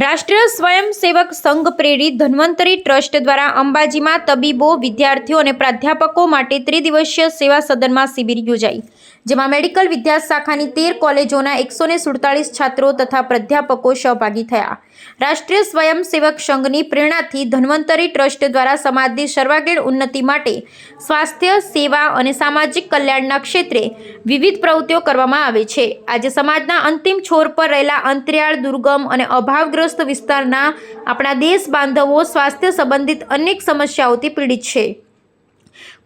રાષ્ટ્રીય સ્વયંસેવક સંઘ પ્રેરિત ધન્વંતરી ટ્રસ્ટ દ્વારા અંબાજીમાં તબીબો, વિદ્યાર્થીઓ અને પ્રાધ્યાપકો માટે ત્રિદિવસીય સેવા સદનમાં શિબિર યોજાઈ, જેમાં મેડિકલ વિદ્યા શાખાની તેર કોલેજોના એકસો સુડતાલીસ છાત્રો તથા પ્રાધ્યાપકો સહભાગી થયા. રાષ્ટ્રીય સ્વયંસેવક સંઘની પ્રેરણાથી ધન્વંતરી ટ્રસ્ટ દ્વારા સમાજની સર્વાંગીણ ઉન્નતિ માટે સ્વાસ્થ્ય, સેવા અને સામાજિક કલ્યાણના ક્ષેત્રે વિવિધ પ્રવૃત્તિઓ કરવામાં આવે છે. આજે સમાજના અંતિમ છોર પર રહેલા અંતરિયાળ, દુર્ગમ અને અભાવગ્રસ્ત વિસ્તારના આપણા દેશ બાંધવો સ્વાસ્થ્ય સંબંધિત અનેક સમસ્યાઓથી પીડિત છે.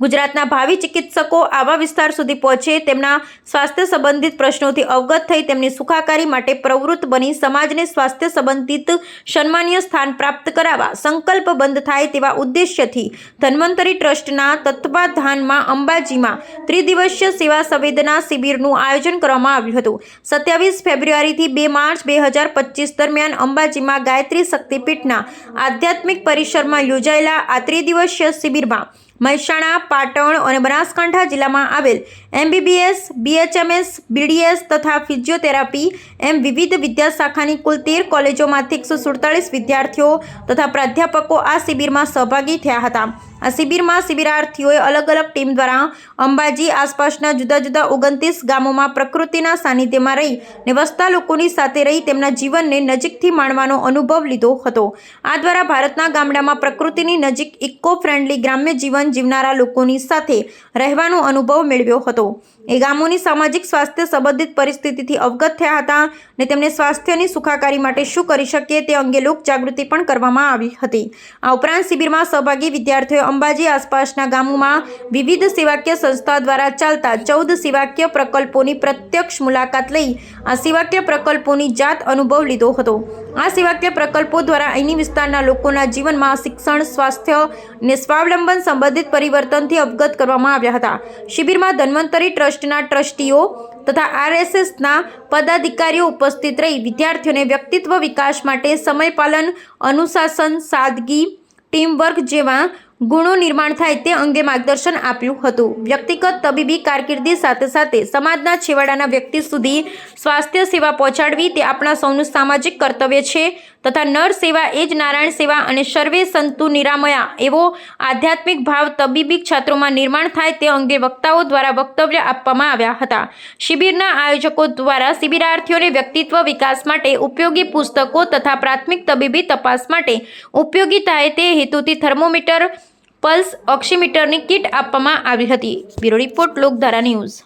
ગુજરાતના ભાવિ ચિકિત્સકો આવા વિસ્તાર સુધી પહોંચે તેમના સ્વાસ્થ્ય સંબંધિત પ્રશ્નોથી અવગત થઈ તેમની સુખાકારી માટે પ્રવૃત્ત બની સમાજને સ્વાસ્થ્ય સંબંધિત સન્માનીય સ્થાન પ્રાપ્ત કરાવવા સંકલ્પબંધ થાય તેવા ઉદ્દેશ્યથી ધન્વંતરી ટ્રસ્ટના તત્વાધાનમાં અંબાજીમાં ત્રિદિવસીય સેવા સંવેદના શિબિરનું આયોજન કરવામાં આવ્યું હતું. સત્યાવીસ ફેબ્રુઆરીથી બે માર્ચ બે હજાર પચીસ દરમિયાન અંબાજીમાં ગાયત્રી શક્તિપીઠના આધ્યાત્મિક પરિસરમાં યોજાયેલા આ ત્રિદિવસીય શિબિરમાં મહેસાણા, પાટણ અને બનાસકાંઠા જિલ્લામાં આવેલ એમબીબીએસ, બીએચએમએસ, બીડીએસ તથા ફિઝિયોથેરાપી એમ વિવિધ વિદ્યાશાખાની કુલ તેર કોલેજોમાંથી એકસો સુડતાલીસ વિદ્યાર્થીઓ તથા પ્રાધ્યાપકો આ શિબિરમાં સહભાગી થયા હતા. આ શિબિરમાં શિબિરાર્થીઓએ અલગ અલગ ટીમ દ્વારા અંબાજી આસપાસના જુદા જુદા ઓગણત્રીસ ગામોમાં પ્રકૃતિના સાનિધ્યમાં રહી ને વસતા લોકોની સાથે રહી તેમના જીવનને નજીકથી માણવાનો અનુભવ લીધો હતો. આ દ્વારા ભારતના ગામડામાં પ્રકૃતિની નજીક ઇકો ફ્રેન્ડલી ગ્રામ્ય જીવન જીવનારા લોકોની સાથે રહેવાનો અનુભવ મેળવ્યો હતો. એ ગામોની સામાજિક સ્વાસ્થ્ય સંબંધિત પરિસ્થિતિથી અવગત થયા હતા અને તેમને સ્વાસ્થ્યની સુખાકારી માટે શું કરી શકીએ તે અંગે લોકજાગૃતિ પણ કરવામાં આવી હતી. આ ઉપરાંત શિબિરમાં સહભાગી વિદ્યાર્થીઓએ અંબાજી આસપાસના ગામોમાં વિવિધ સેવાકીય સંસ્થા દ્વારા ચાલતા ચૌદ સેવાકીય પ્રકલ્પોની પ્રત્યક્ષ મુલાકાત લઈ આ સેવાકીય પ્રકલ્પોની જાત અનુભવ લીધો હતો. આ સેવાકીય પ્રકલ્પો દ્વારા અહીંની વિસ્તારના લોકોના જીવનમાં શિક્ષણ, સ્વાસ્થ્ય અને સ્વાવલંબન સંબંધિત પરિવર્તનથી અવગત કરવામાં આવ્યા હતા. શિબિરમાં ધન્વંતરી ટ્રસ્ટના ટ્રસ્ટીઓ તથા આરએસએસના પદાધિકારીઓ ઉપસ્થિત રહી વિદ્યાર્થીઓને વ્યક્તિત્વ વિકાસ માટે સમયપાલન અનુશાસન, સાદગી, ટીમવર્ક જેવા ગુણો નિર્માણ થાય તે અંગે માર્ગદર્શન આપ્યું હતું. વ્યક્તિગત તબીબી કારકિર્દી સાથે સાથે સમાજના છેવાડાના વ્યક્તિ સુધી સ્વાસ્થ્ય સેવા પહોંચાડવી તે આપણા સૌનું સામાજિક કર્તવ્ય છે. તથા નર સેવા એ જ નારાયણ સેવા અને સર્વે સંતુ નિરામયા એવો આધ્યાત્મિક ભાવ તબીબી છાત્રોમાં નિર્માણ થાય તે અંગે વક્તાઓ દ્વારા વક્તવ્ય આપવામાં આવ્યા હતા. શિબિરના આયોજકો દ્વારા શિબિરાર્થીઓને વ્યક્તિત્વ વિકાસ માટે ઉપયોગી પુસ્તકો તથા પ્રાથમિક તબીબી તપાસ માટે ઉપયોગી થાય તે હેતુથી થર્મોમીટર, પલ્સ, ઓક્સિમીટરની કિટ આપવામાં આવી હતી. Bureau report, Lokdhara news.